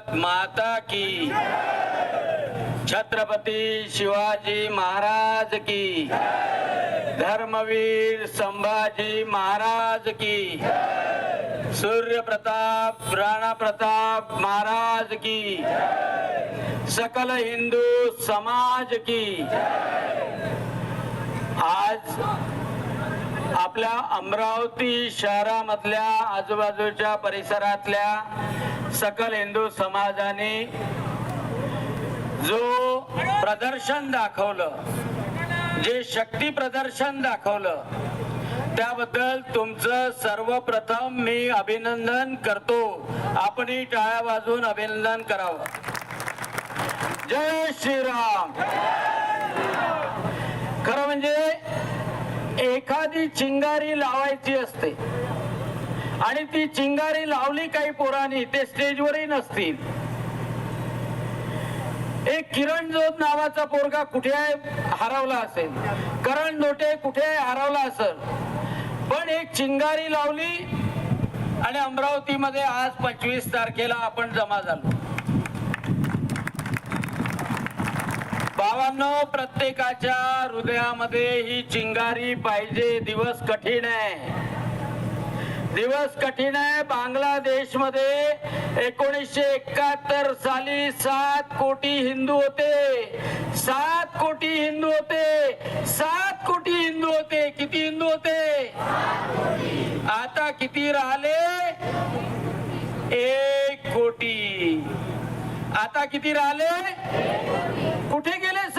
भारत माता की। छत्रपती शिवाजी महाराज की। धर्मवीर संभाजी महाराज की। सूर्य प्रताप राणा प्रताप महाराज की। सकल हिंदू समाज की। आज आपल्या अमरावती शहरामधल्या आजूबाजूच्या परिसरातल्या सकल हिंदू समाजाने जो प्रदर्शन दाखवलं जे शक्ती प्रदर्शन दाखवलं त्याबद्दल तुमचं सर्वप्रथम मी अभिनंदन करतो. आपणही टाळ्या बाजून अभिनंदन करावं. जय श्रीराम! एखादी चिंगारी लावायची असते. आणि ती चिंगारी लावली काही पोरांनी ते स्टेजवरही नसतील. एक किरण जोत नावाचा पोरगा कुठे आहे हरवला असेल. करण नोटे कुठे आहे हरवला असेल. पण एक चिंगारी लावली आणि अमरावतीमध्ये आज पंचवीस तारखेला आपण जमा झालो. भावांनो प्रत्येकाच्या हृदयामध्ये ही चिंगारी पाहिजे. दिवस कठीण आहे. दिवस कठीण आहे. बांगलादेशमध्ये एकोणीसशे एकाहत्तर साली सात कोटी हिंदू होते. सात कोटी हिंदू होते. सात कोटी हिंदू होते. किती हिंदू होते? आता किती राहिले? एक कोटी. आता किती राहिले? कुठे गेले